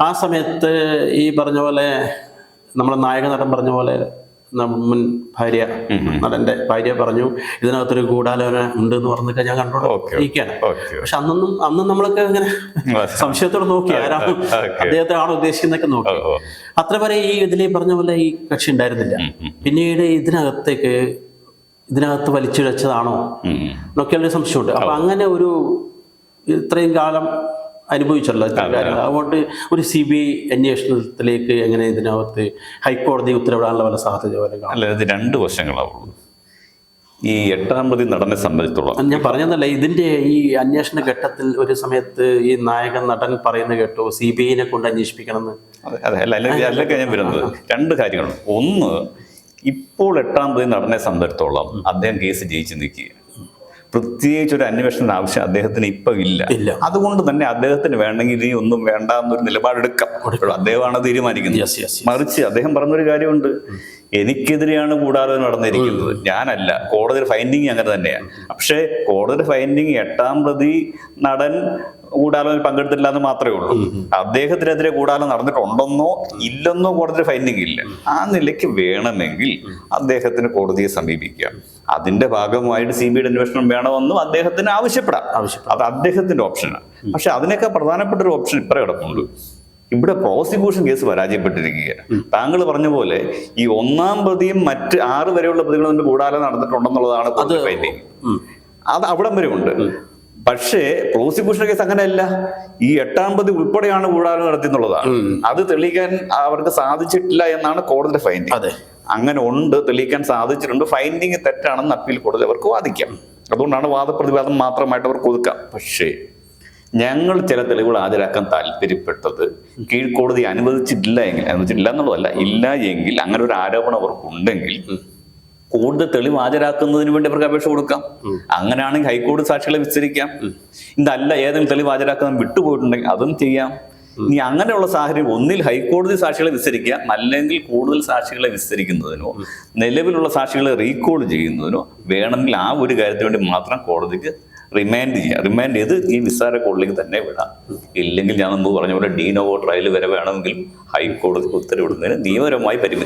ആ സമയത്ത് ഈ പറഞ്ഞ പോലെ നമ്മുടെ നായക നടൻ പറഞ്ഞ പോലെ നമ്മൻ മുൻ ഭാര്യ നടന്റെ ഭാര്യ പറഞ്ഞു ഇതിനകത്തൊരു ഗൂഢാലോചന ഉണ്ട് എന്ന് പറഞ്ഞൊക്കെ ഞാൻ കണ്ടോണ്ട് ഓക്കെ. ഇരിക്കുകയാണ്. പക്ഷെ അന്നൊന്നും അന്നും നമ്മളൊക്കെ ഇങ്ങനെ സംശയത്തോടെ നോക്കി ആരാണ് ഓക്കെ. അദ്ദേഹത്തെ ആണോ ഉദ്ദേശിക്കുന്നൊക്കെ നോക്കി. അത്ര വരെ ഈ ഇതിൽ പറഞ്ഞ പോലെ ഈ കക്ഷി ഉണ്ടായിരുന്നില്ല. പിന്നീട് ഇതിനകത്തേക്ക് ഇതിനകത്ത് വലിച്ചിഴച്ചതാണോ. എന്നൊക്കെയുള്ളൊരു സംശയമുണ്ട്. അപ്പൊ അങ്ങനെ ഒരു ഇത്രയും കാലം അനുഭവിച്ചല്ലോ ഇത്രയും കാര്യങ്ങൾ. അതുകൊണ്ട് ഒരു സി ബി ഐ അന്വേഷണത്തിലേക്ക് എങ്ങനെ ഇതിനകത്ത് ഹൈക്കോടതി ഉത്തരവിടാനുള്ള പല സാധ്യത പോലെ അല്ല ഇത് രണ്ട് വശങ്ങളാവുള്ളൂ. ഈ എട്ടാം പ്രതി നടനെ സംബന്ധിച്ചോളം ഞാൻ പറഞ്ഞതല്ല ഇതിന്റെ ഈ അന്വേഷണ ഘട്ടത്തിൽ ഒരു സമയത്ത് ഈ നായകൻ നടൻ പറയുന്ന കേട്ടോ സി ബി ഐനെ കൊണ്ട് അന്വേഷിപ്പിക്കണമെന്ന്. അതെ അല്ല അല്ലെങ്കിൽ ഞാൻ വരുന്നത്. രണ്ട് കാര്യങ്ങളുണ്ട്. ഒന്ന് ഇപ്പോൾ എട്ടാം പ്രതി നടനെ സംബന്ധിച്ചോളം അദ്ദേഹം കേസ് ജയിച്ച് നിൽക്കുക പ്രത്യേകിച്ച് ഒരു അന്വേഷണത്തിന് ആവശ്യം അദ്ദേഹത്തിന് ഇപ്പൊ ഇല്ല. അതുകൊണ്ട് തന്നെ അദ്ദേഹത്തിന് വേണമെങ്കിൽ ഇനി ഒന്നും വേണ്ട എന്നൊരു നിലപാടെടുക്കാം അദ്ദേഹമാണ് തീരുമാനിക്കുന്നത്. മറിച്ച് അദ്ദേഹം പറഞ്ഞൊരു കാര്യമുണ്ട്. എനിക്കെതിരെയാണ് കൂടാതെ നടന്നിരിക്കുന്നത്. ഞാനല്ല. കോടതി ഫൈൻഡിങ് അങ്ങനെ തന്നെയാണ്. പക്ഷേ കോടതി ഫൈൻഡിങ് എട്ടാം പ്രതി നടൻ ഗൂഢാലോചന പങ്കെടുത്തില്ല എന്ന് മാത്രമേ ഉള്ളൂ. അദ്ദേഹത്തിനെതിരെ ഗൂഢാലോചന നടന്നിട്ടുണ്ടെന്നോ ഇല്ലെന്നോ കോടതി ഫൈൻഡിങ് ഇല്ല. ആ നിലയ്ക്ക് വേണമെങ്കിൽ അദ്ദേഹത്തിന് കോടതിയെ സമീപിക്കാം. അതിന്റെ ഭാഗമായിട്ട് സി ബി ഐ അന്വേഷണം വേണമെന്നും അദ്ദേഹത്തിന് ആവശ്യപ്പെടാം. ആവശ്യപ്പെടാം. അത് അദ്ദേഹത്തിന്റെ ഓപ്ഷനാണ് പക്ഷെ അതിനേക്കാൾ പ്രധാനപ്പെട്ട ഒരു ഓപ്ഷൻ ഇപ്പറേ കിടപ്പുണ്ട് ഇവിടെ പ്രോസിക്യൂഷൻ കേസ് പരാജയപ്പെട്ടിരിക്കുകയാണ്. താങ്കൾ പറഞ്ഞ പോലെ ഈ ഒന്നാം പ്രതിയും മറ്റ് ആറ് വരെയുള്ള പ്രതികളും തമ്മിൽ കൂടാതെ നടന്നിട്ടുണ്ടെന്നുള്ളതാണ് ഫൈൻഡിങ് അത് അവിടം വരെ ഉണ്ട്. പക്ഷേ പ്രോസിക്യൂഷൻ കേസ് അങ്ങനെയല്ല. ഈ എട്ടാം പ്രതി ഉൾപ്പെടെയാണ് കൂടാതെ നടത്തിയെന്നുള്ളതാണ്. അത് തെളിയിക്കാൻ അവർക്ക് സാധിച്ചിട്ടില്ല എന്നാണ് കോടതിയുടെ ഫൈൻഡിങ് അതെ. അങ്ങനെ ഉണ്ട് തെളിയിക്കാൻ സാധിച്ചിട്ടുണ്ട്. ഫൈൻഡിങ് തെറ്റാണെന്ന് അപ്പീൽ കോടതി അവർക്ക് വാദിക്കാം. അതുകൊണ്ടാണ് വാദപ്രതിവാദം മാത്രമായിട്ട് അവർക്ക് ഒതുക്കാം. പക്ഷേ ഞങ്ങൾ ചില തെളിവുകൾ ഹാജരാക്കാൻ താല്പര്യപ്പെട്ടത് കീഴ്ക്കോടതി അനുവദിച്ചിട്ടില്ല എങ്കിൽ അനുവദിച്ചിട്ടില്ല എന്നുള്ളതല്ല ഇല്ല എങ്കിൽ അങ്ങനെ ഒരു ആരോപണം അവർക്കുണ്ടെങ്കിൽ കൂടുതൽ തെളിവ് ഹാജരാക്കുന്നതിന് വേണ്ടി അവർക്ക് അപേക്ഷ കൊടുക്കാം. അങ്ങനെയാണെങ്കിൽ ഹൈക്കോടതി സാക്ഷികളെ വിസ്തരിക്കാം. ഇതല്ല ഏതെങ്കിലും തെളിവ് ഹാജരാക്കാൻ വിട്ടുപോയിട്ടുണ്ടെങ്കിൽ അതും ചെയ്യാം. ഇനി അങ്ങനെയുള്ള സാഹചര്യം ഒന്നിൽ ഹൈക്കോടതി സാക്ഷികളെ വിസ്തരിക്കുക അല്ലെങ്കിൽ കൂടുതൽ സാക്ഷികളെ വിസ്തരിക്കുന്നതിനോ നിലവിലുള്ള സാക്ഷികളെ റീകോൾ ചെയ്യുന്നതിനോ വേണമെങ്കിൽ ആ ഒരു കാര്യത്തിന് വേണ്ടി മാത്രം കോടതിക്ക് റിമാൻഡ് ചെയ്യാം റിമാൻഡ് ചെയ്ത് ഈ നിസ്സാര കോടതിക്ക് തന്നെ വിടാം. ഇല്ലെങ്കിൽ ഞാൻ മുമ്പ് പറഞ്ഞ പോലെ ഡീനോവോ ട്രയൽ വരെ വേണമെങ്കിൽ ഹൈക്കോടതി ഉത്തരവിടുന്നതിന് നിയമപരമായി പരിമിതി